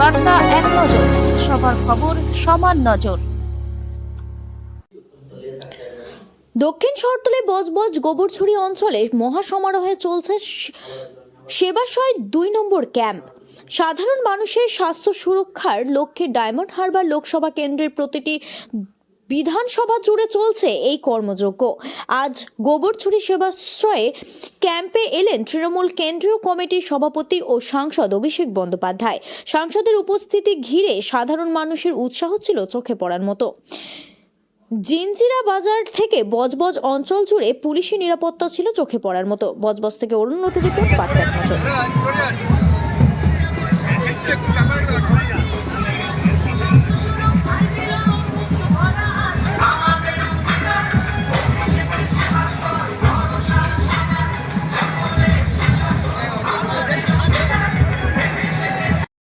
বার্তা এক নজর, সবার খবর সমান নজর। দক্ষিণ বজবজ গোবরছড়ি অঞ্চলে মহাসমারোহে চলছে সেবাশয় দুই নম্বর ক্যাম্প। সাধারণ মানুষের স্বাস্থ্য সুরক্ষার লক্ষ্যে ডায়মন্ড হারবার লোকসভা কেন্দ্রের প্রতিটি বিধানসভা জুড়ে চলছে এই কর্মযজ্ঞ। আজ গোবরছড়ি সেবাশ্রয়ে ক্যাম্পে এলেন তৃণমূল কেন্দ্রীয় কমিটির সভাপতি ও সাংসদ অভিষেক বন্দ্যোপাধ্যায়। সাংসদের উপস্থিতি ঘিরে সাধারণ মানুষের উৎসাহ ছিল চোখে পড়ার মতো। জিনজিরা বাজার থেকে বজবজ অঞ্চল জুড়ে পুলিশি নিরাপত্তা ছিল চোখে পড়ার মতো। বজবজ থেকে অরুণ অরুণতি রিপোর্ট নজর